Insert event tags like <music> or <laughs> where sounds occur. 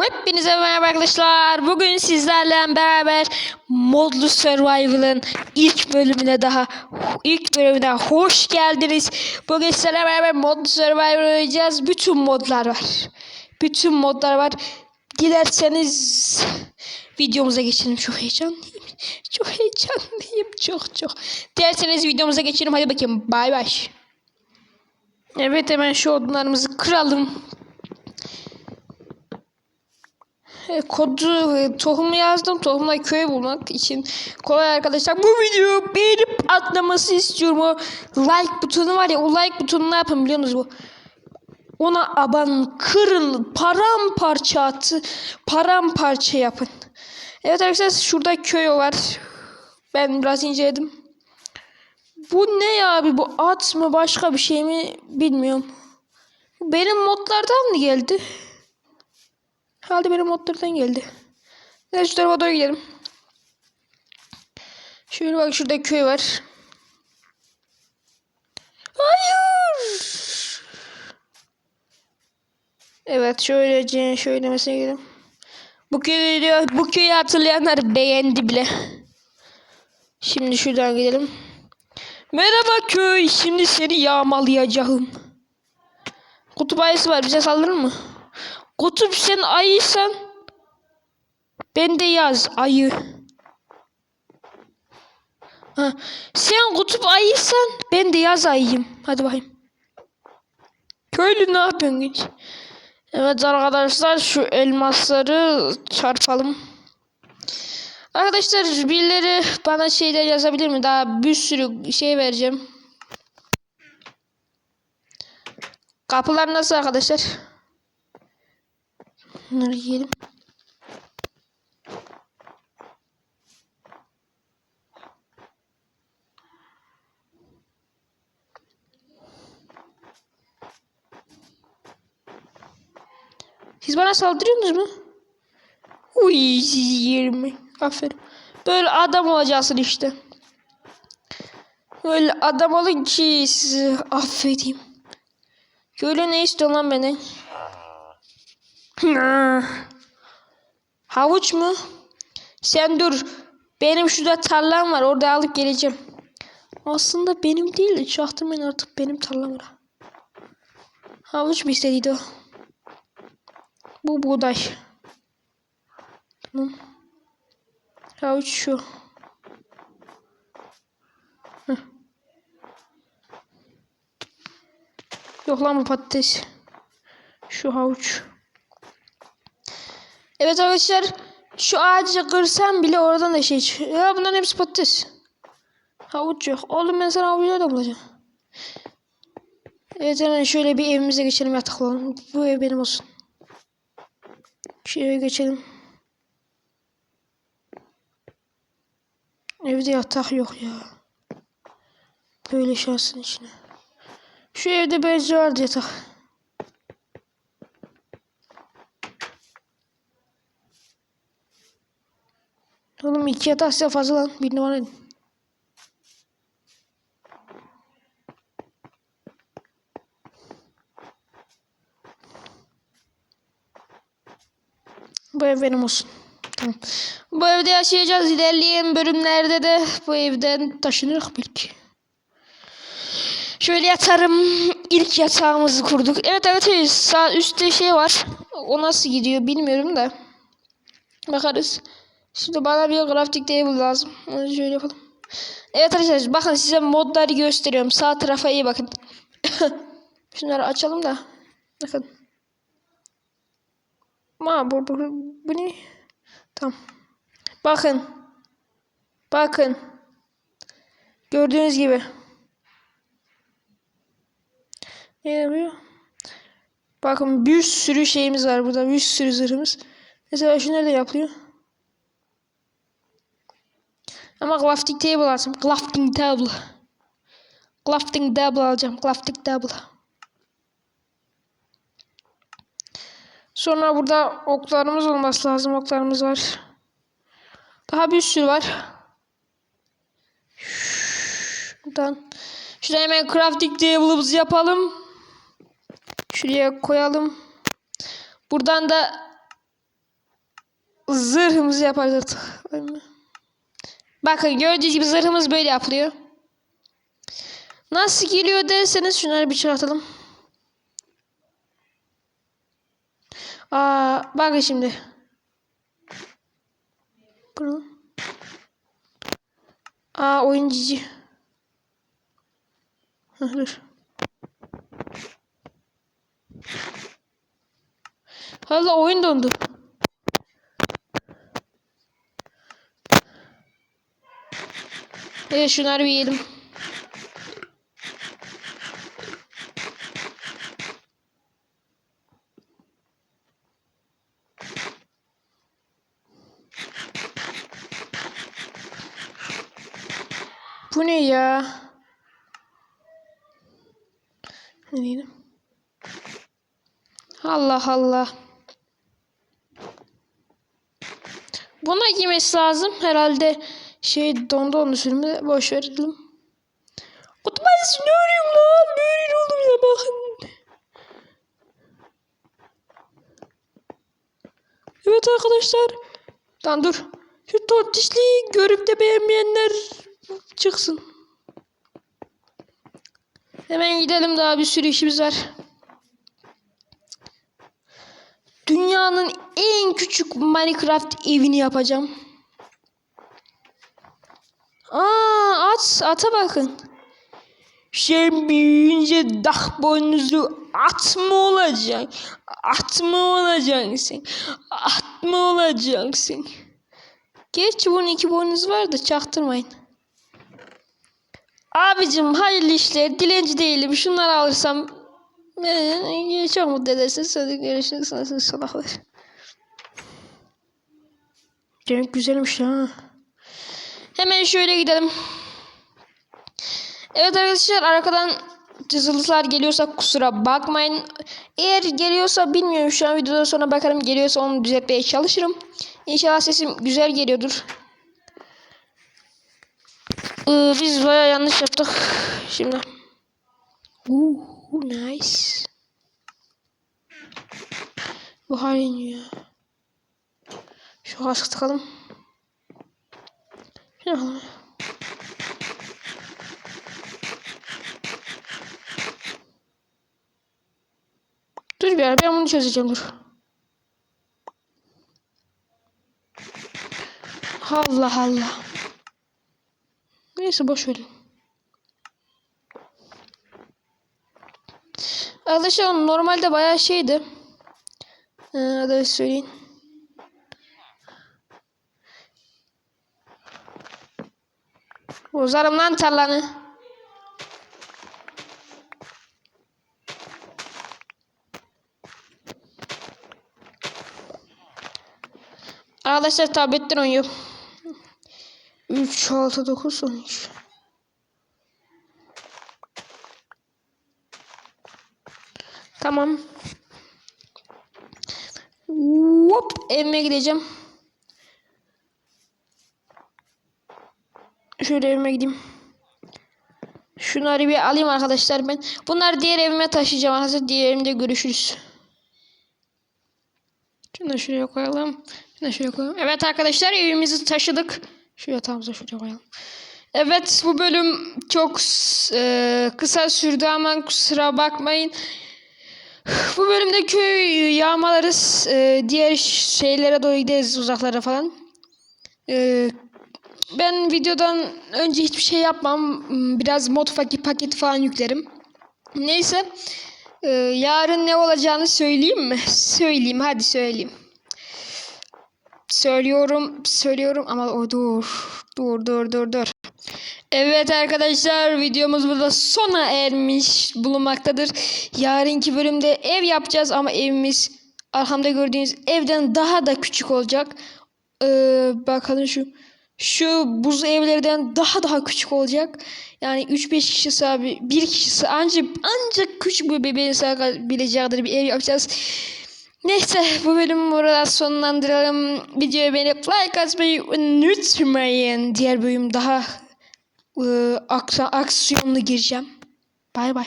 Hepinize merhaba arkadaşlar. Bugün sizlerle beraber Modlu Survival'ın ilk bölümüne daha ilk bölümüne hoş geldiniz. Bugün sizlerle beraber Modlu Survival oynayacağız. Bütün modlar var. Bütün modlar var. Dilerseniz videomuza geçelim. Çok heyecanlıyım. Çok heyecanlıyım. Çok çok. Dilerseniz videomuza geçelim. Hadi bakayım. Bay bay. Evet hemen şu odunlarımızı kıralım. E, kodu e, tohumu yazdım. Tohumla köy bulmak için kolay arkadaşlar. Bu videoyu beğenip atlaması istiyorum. O like butonu var ya o like butonunu ne yapın biliyor musunuz bu? Ona aban kırın paramparça atı paramparça yapın. Evet arkadaşlar şurada köy var. Ben biraz inceledim. Bu ne ya abi bu at mı başka bir şey mi bilmiyorum. Benim modlardan mı geldi? Herhalde benim modlardan geldi. Neyse şu tarafa doğru gidelim. Şöyle bak şurada köy var. Hayır. Evet şöylece şöyle mesela gidelim. Bu köyü, bu köyü hatırlayanlar beğendi bile. Şimdi şuradan gidelim. Merhaba köy. Şimdi seni yağmalayacağım. Kutup ayısı var. Bize saldırır mı? Kutup sen ayıysan ben de yaz ayı. Ha, sen kutup ayıysan ben de yaz ayıyım. Hadi bakayım. Köylü ne yapıyorsun hiç? Evet arkadaşlar şu elmasları çarpalım. Arkadaşlar birileri bana şeyler yazabilir mi? Daha bir sürü şey vereceğim. Kapılar nasıl arkadaşlar? Bunları yiyelim. Siz bana saldırıyorsunuz mu? Uy sizi yerim. Aferin. Böyle adam olacaksın işte. Böyle adam olun ki sizi affedeyim. Şöyle ne istiyorsun lan beni? Havuç mu? Sen dur. Benim şurada tarlam var. Orada alıp geleceğim. Aslında benim değil. Çaktırmayın artık benim tarlam var. Havuç mu istediydi o? Bu buğday. Tamam. Havuç şu. Yok lan bu patates. Şu havuç. Evet arkadaşlar. Şu ağacı kırsam bile oradan da şey çıkıyor. Ya bunların hepsi patates. Havuç yok. Oğlum ben sana havucu da bulacağım. Evet hemen şöyle bir evimize geçelim yataklanalım. Bu ev benim olsun. Şu eve geçelim. Evde yatak yok ya. Böyle şansın içine. Şu evde vardı yatak. Oğlum iki yatak size fazla lan. Birini bana edin. Bu ev benim olsun. Tamam. Bu evde yaşayacağız. İlerleyen bölümlerde de bu evden taşınırız belki. Şöyle yatarım. İlk yatağımızı kurduk. Evet evet sağ üstte şey var. O nasıl gidiyor bilmiyorum da. Bakarız. Şimdi bana bir crafting table lazım. Onu şöyle yapalım. Evet arkadaşlar bakın size modları gösteriyorum. Sağ tarafa iyi bakın. <coughs> Şunları açalım da. Bakın. Ma bu, bu, bu ne? Tamam. Bakın. Bakın. Gördüğünüz gibi. Ne yapıyor? Bakın bir sürü şeyimiz var burada. Bir sürü zırhımız. Mesela şu nerede yapıyor? Ama crafting table lazım. Crafting table. Crafting table alacağım. Crafting table. Sonra burada oklarımız olması lazım. Oklarımız var. Daha bir sürü var. Şuradan. Şuraya hemen crafting table'ımızı yapalım. Şuraya koyalım. Buradan da zırhımızı yaparız artık. Bakın gördüğünüz gibi zırhımız böyle yapılıyor. Nasıl geliyor derseniz şunları bir çıkartalım. Aa, bakın şimdi. Bunu. Aa oyun cici. Dur. Valla oyun dondu. Evet şunları bir yiyelim. Bu ne ya? Ne diyelim? Allah Allah. Buna giymesi lazım. Herhalde şey dondu onu sürümü boş verelim. Otomatik ne arıyorum lan? Böyle oğlum ya bakın. Evet arkadaşlar. Lan dur. Şu tontişliği görüp de beğenmeyenler çıksın. Hemen gidelim daha bir sürü işimiz var. Dünyanın en küçük Minecraft evini yapacağım. Aa at ata bakın. Sen büyüyünce dah boynuzu at mı olacaksın? At mı olacaksın? At mı olacaksın? Gerçi bunun iki boynuz var da çaktırmayın. Abicim hayırlı işler. Dilenci değilim. Şunları alırsam ee, çok mutlu edersiniz. Hadi görüşürüz. Nasıl salaklar. Demek güzelmiş ha. Hemen şöyle gidelim. Evet arkadaşlar arkadan cızıltılar geliyorsa kusura bakmayın. Eğer geliyorsa bilmiyorum şu an videodan sonra bakarım. Geliyorsa onu düzeltmeye çalışırım. İnşallah sesim güzel geliyordur. Ee, biz baya yanlış yaptık. Şimdi. Ooh, nice. Bu halin ya. Şu kask takalım. Şunu alalım. Dur bir ara ben bunu çözeceğim dur. Allah Allah. Neyse boş verin. Arkadaşlar normalde bayağı şeydi. Ee, söyleyin. Uzarım lan tarlanı. Arkadaşlar tabletten oynuyor. 3, 6, 9, 13. Tamam. Hop evime gideceğim. Şöyle evime gideyim. Şunları bir alayım arkadaşlar ben. Bunları diğer evime taşıyacağım arkadaşlar. Diğer evimde görüşürüz. Şunu da şuraya koyalım. Şunu da şuraya koyalım. Evet arkadaşlar evimizi taşıdık. Şu yatağımıza şuraya koyalım. Evet bu bölüm çok e, kısa sürdü ama kusura bakmayın. Bu bölümde köy yağmalarız. E, diğer şeylere doğru gideriz uzaklara falan. E, ben videodan önce hiçbir şey yapmam. Biraz mod paket, paket falan yüklerim. Neyse. E, yarın ne olacağını söyleyeyim mi? <laughs> Söyleyeyim hadi söyleyeyim. Söylüyorum, söylüyorum ama o dur. Dur, dur, dur, dur. Evet arkadaşlar videomuz burada sona ermiş bulunmaktadır. Yarınki bölümde ev yapacağız ama evimiz arkamda gördüğünüz evden daha da küçük olacak. Ee, bakalım şu şu buz evlerden daha daha küçük olacak. Yani 3-5 kişi sahibi, bir kişisi ancak ancak küçük bir bebeğin sığabileceği bir ev yapacağız. Neyse bu bölümü burada sonlandıralım. Videoyu beğenip like atmayı unutmayın. Diğer bölüm daha ıı, aksiyonlu gireceğim. Bay bay.